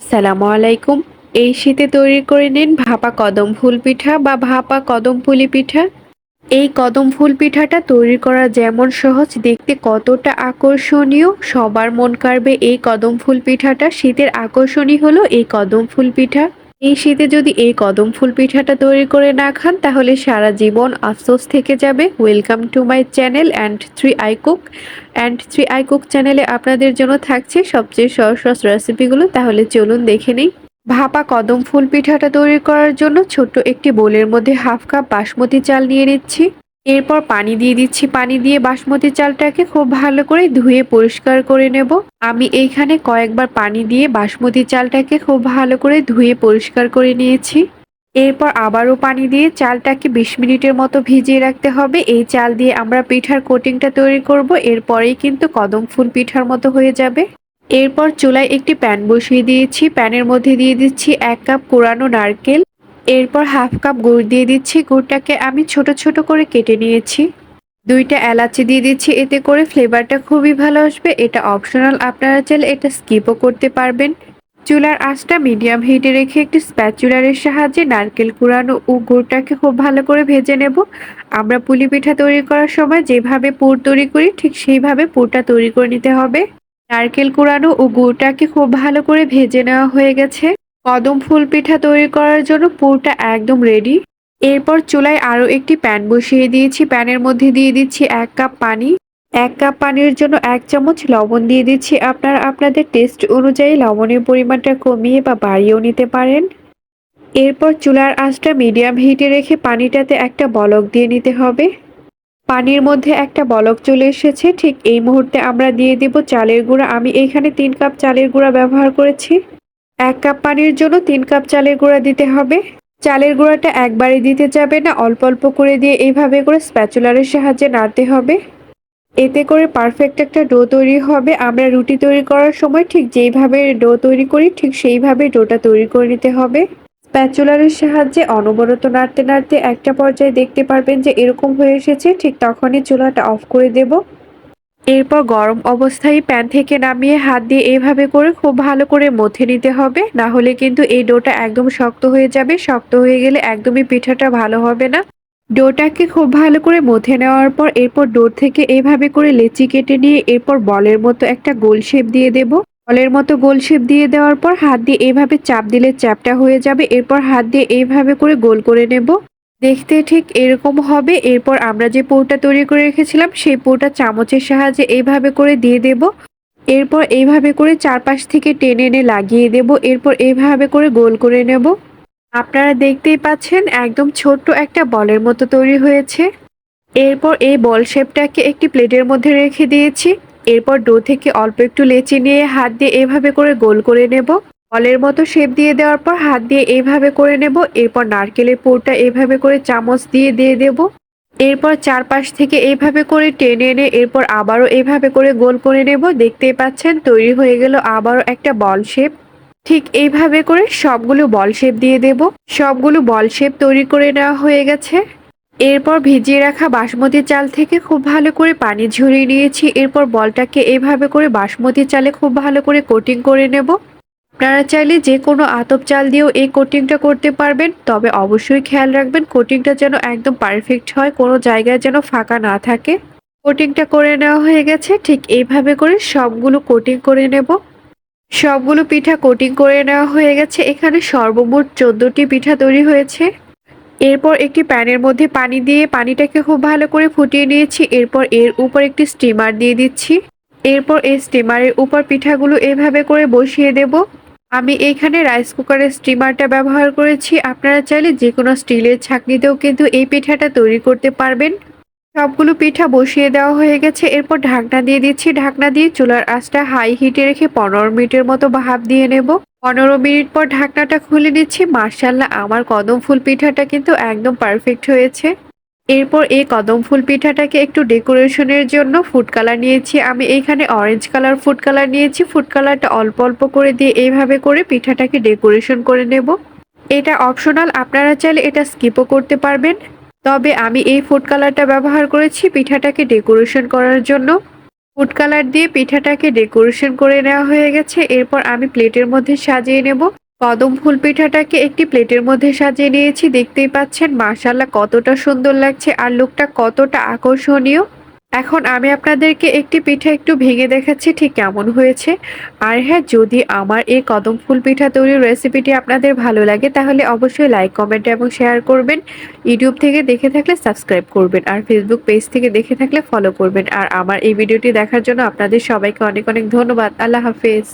আসসালামু আলাইকুম। এই শীতে তৈরি করে নিন ভাপা কদম ফুল পিঠা বা ভাপা কদম পুলি পিঠা। এই কদম ফুল পিঠাটা তৈরি করা যেমন সহজ, দেখতে কতটা আকর্ষণীয়, সবার মন কাড়বে এই কদম ফুল পিঠাটা। শীতের আকর্ষণই হলো এই কদম ফুল পিঠা। এই শীতে যদি এই কদম ফুল পিঠাটা তৈরি করে না খান, তাহলে সারা জীবন আফসোস থেকে যাবে। Welcome to my channel and three I cook and three I cook চ্যানেলে আপনাদের জন্য থাকছে সবচেয়ে সহজ সহজ রেসিপিগুলো তাহলে চলুন দেখে নিই। ভাপা কদম ফুল পিঠাটা তৈরি করার জন্য ছোট্ট একটি বোলের মধ্যে হাফ কাপ বাসমতি চাল নিয়ে নিচ্ছি। এরপর পানি দিয়ে দিচ্ছি। পানি দিয়ে বাসমতি চালটাকে খুব ভালো করে ধুয়ে পরিষ্কার করে নেব। আমি এইখানে কয়েকবার পানি দিয়ে বাসমতি চালটাকে খুব ভালো করে ধুয়ে পরিষ্কার করে নিয়েছি। এরপর আবারও পানি দিয়ে চালটাকে বিশ মিনিটের মতো ভিজিয়ে রাখতে হবে। এই চাল দিয়ে আমরা পিঠার কোটিংটা তৈরি করব। এরপরেই কিন্তু কদম ফুল পিঠার মতো হয়ে যাবে। এরপর চুলায় একটি প্যান বসিয়ে দিয়েছি। প্যানের মধ্যে দিয়ে দিচ্ছি এক কাপ কোরানো নারকেল। এরপর হাফ কাপ গুড় দিয়ে দিচ্ছি। গুড়টাকে আমি ছোট ছোট করে কেটে নিয়েছি। দুইটা এলাচি দিয়ে দিচ্ছি। এতে করে ফ্লেভারটা খুবই ভালো আসবে। এটা অপশনাল। আপনারা চাইলে এটা স্কিপও করতে পারবেন। চুলার আঁচটা মিডিয়াম হিটে রেখে একটি স্প্যাচুলারের সাহায্যে নারকেল কুড়ানো ও গুড়টাকে খুব ভালো করে ভেজে নেব। আমরা পুলি পিঠা তৈরি করার সময় যেভাবে পুর তৈরি করি, ঠিক সেইভাবে পুরটা তৈরি করে নিতে হবে। নারকেল কুড়ানো ও গুড়টাকে খুব ভালো করে ভেজে নেওয়া হয়ে গেছে। কদম ফুল পিঠা তৈরি করার জন্য পুরটা একদম রেডি এরপর চুলায় আরও একটি প্যান বসিয়ে দিয়েছি। প্যানের মধ্যে দিয়ে দিচ্ছি এক কাপ পানি। এক কাপ পানির জন্য এক চামচ লবণ দিয়ে দিচ্ছি। আপনারা আপনাদের টেস্ট অনুযায়ী লবণের পরিমাণটা কমিয়ে বা বাড়িয়েও নিতে পারেন। এরপর চুলার আঁচটা মিডিয়াম হিটে রেখে পানিটাতে একটা বলক দিয়ে নিতে হবে। পানির মধ্যে একটা বলক চলে এসেছে। ঠিক এই মুহূর্তে আমরা দিয়ে দেব চালের গুঁড়া। আমি এইখানে তিন কাপ চালের গুঁড়া ব্যবহার করেছি। এক কাপ পানির জন্য তিন কাপ চালের গুঁড়া দিতে হবে। চালের গুঁড়াটা একবারে দিতে যাবে না, অল্প অল্প করে দিয়ে এইভাবে করে স্প্যাচুলারের সাহায্যে নাড়তে হবে। এতে করে পারফেক্ট একটা ডো তৈরি হবে। আমরা রুটি তৈরি করার সময় ঠিক যেইভাবে ডো তৈরি করি, ঠিক সেইভাবে ডোটা তৈরি করে নিতে হবে। স্প্যাচুলারের সাহায্যে অনবরত নাড়তে নাড়তে একটা পর্যায়ে দেখতে পারবেন যে এরকম হয়ে এসেছে, ঠিক তখনই চুলাটা অফ করে দেব। এরপর গরম অবস্থায় প্যান থেকে নামিয়ে হাত দিয়ে এইভাবে করে খুব ভালো করে মথে নিতে হবে। না হলে কিন্তু এই ডোটা একদম শক্ত হয়ে যাবে। শক্ত হয়ে গেলে একদমই পিঠাটা ভালো হবে না। ডোটাকে খুব ভালো করে মথে নেওয়ার পর এরপর ডোর থেকে এইভাবে করে লেচি কেটে নিয়ে এরপর বলের মতো একটা গোল শেপ দিয়ে দেব। বলের মতো গোল শেপ দিয়ে দেওয়ার পর হাত দিয়ে এইভাবে চাপ দিলে চাপটা হয়ে যাবে। এরপর হাত দিয়ে এইভাবে করে গোল করে নেব। দেখতে ঠিক এরকম হবে। এরপর আমরা যে পোরটা তৈরি করে রেখেছিলাম, সেই পোরটা চামচের সাহায্যে এইভাবে করে দিয়ে দেব। এরপর এইভাবে করে চারপাশ থেকে টেনে এনে লাগিয়ে দেব। এরপর এইভাবে করে গোল করে নেব। আপনারা দেখতেই পাচ্ছেন, একদম ছোট্ট একটা বলের মতো তৈরি হয়েছে। এরপর এই বল শেপটাকে একটি প্লেটের মধ্যে রেখে দিয়েছি। এরপর ডো থেকে অল্প একটু লেচি নিয়ে হাত দিয়ে এভাবে করে গোল করে নেব। বলের মতো শেপ দিয়ে দেওয়ার পর হাত দিয়ে এইভাবে করে নেব। এরপর নারকেলের পুরটা এইভাবে করে চামচ দিয়ে দিয়ে দেব। এরপর চারপাশ থেকে এইভাবে করে টেনে এনে এরপর আবারও এইভাবে করে গোল করে নেব। দেখতেই পাচ্ছেন, তৈরি হয়ে গেল আবারও একটা বল শেপ। ঠিক এইভাবে করে সবগুলো বল শেপ দিয়ে দেব। সবগুলো বল শেপ তৈরি করে নেওয়া হয়ে গেছে। এরপর ভিজিয়ে রাখা বাসমতি চাল থেকে খুব ভালো করে পানি ঝরিয়ে নিয়েছি। এরপর বলটাকে এইভাবে করে বাসমতি চালে খুব ভালো করে কোটিং করে নেব। আপনারা চাইলে যে কোনো আতপ চাল দিয়েও এই কোটিংটা করতে পারবেন, তবে অবশ্যই খেয়াল রাখবেন কোটিংটা যেন একদম পারফেক্ট হয়, কোনো জায়গায় যেন ফাঁকা না থাকে। কোটিংটা করে নেওয়া হয়ে গেছে, ঠিক এইভাবে করে সবগুলো কোটিং করে নেব। সবগুলো পিঠা কোটিং করে নেওয়া হয়ে গেছে, এখানে সর্বমোট চোদ্দটি পিঠা তৈরি হয়েছে। এরপর একটি প্যানের মধ্যে পানি দিয়ে পানিটাকে খুব ভালো করে ফুটিয়ে নিয়েছি, এরপর এর উপর একটি স্টিমার দিয়ে দিচ্ছি। এরপর এই স্টিমারের উপর পিঠাগুলো এভাবে করে বসিয়ে দেব। আমি এইখানে রাইস কুকারের স্টিমারটা ব্যবহার করেছি। আপনারা চাইলে যে কোনো স্টিলের ছাঁকনিতেও কিন্তু এই পিঠাটা তৈরি করতে পারবেন। সবগুলো পিঠা বসিয়ে দেওয়া হয়ে গেছে। এরপর ঢাকনা দিয়ে দিচ্ছি। ঢাকনা দিয়ে চুলার আঁচটা হাই হিটে রেখে পনেরো মিনিটের মতো ভাপ দিয়ে নেব। পনেরো মিনিট পর ঢাকনাটা খুলে দিচ্ছি মার্শাল্লাহ আমার কদম ফুল পিঠাটা কিন্তু একদম পারফেক্ট হয়েছে। এরপর এই কদম ফুল পিঠাটাকে একটু ডেকোরেশনের জন্য ফুড কালার নিয়েছি। আমি এইখানে অরেঞ্জ কালার ফুড কালার নিয়েছি। ফুড কালারটা অল্প অল্প করে দিয়ে এইভাবে করে পিঠাটাকে ডেকোরেশন করে নেব। এটা অপশনাল, আপনারা চাইলে এটা স্কিপও করতে পারবেন। তবে আমি এই ফুড কালারটা ব্যবহার করেছি পিঠাটাকে ডেকোরেশন করার জন্য। ফুড কালার দিয়ে পিঠাটাকে ডেকোরেশন করে নেওয়া হয়ে গেছে। এরপর আমি প্লেটের মধ্যে সাজিয়ে নেব। কদম ফুল পিঠাটাকে একটি প্লেটের মধ্যে সাজিয়ে নিয়েছি। দেখতেই পাচ্ছেন মাশাল্লাহ কতটা সুন্দর লাগছে আর লুকটা কতটা আকর্ষণীয়। এখন আমি আপনাদেরকে একটি পিঠা একটু ভেঙে দেখাচ্ছি, ঠিক কেমন হয়েছে। আর হ্যাঁ যদি আমার এই কদম ফুল পিঠা তৈরির রেসিপিটি আপনাদের ভালো লাগে, তাহলে অবশ্যই লাইক, কমেন্ট এবং শেয়ার করবেন। ইউটিউব থেকে দেখে থাকলে সাবস্ক্রাইব করবেন আর ফেসবুক পেজ থেকে দেখে থাকলে ফলো করবেন। আর আমার এই ভিডিওটি দেখার জন্য আপনাদের সবাইকে অনেক অনেক ধন্যবাদ। আল্লাহ হাফেজ।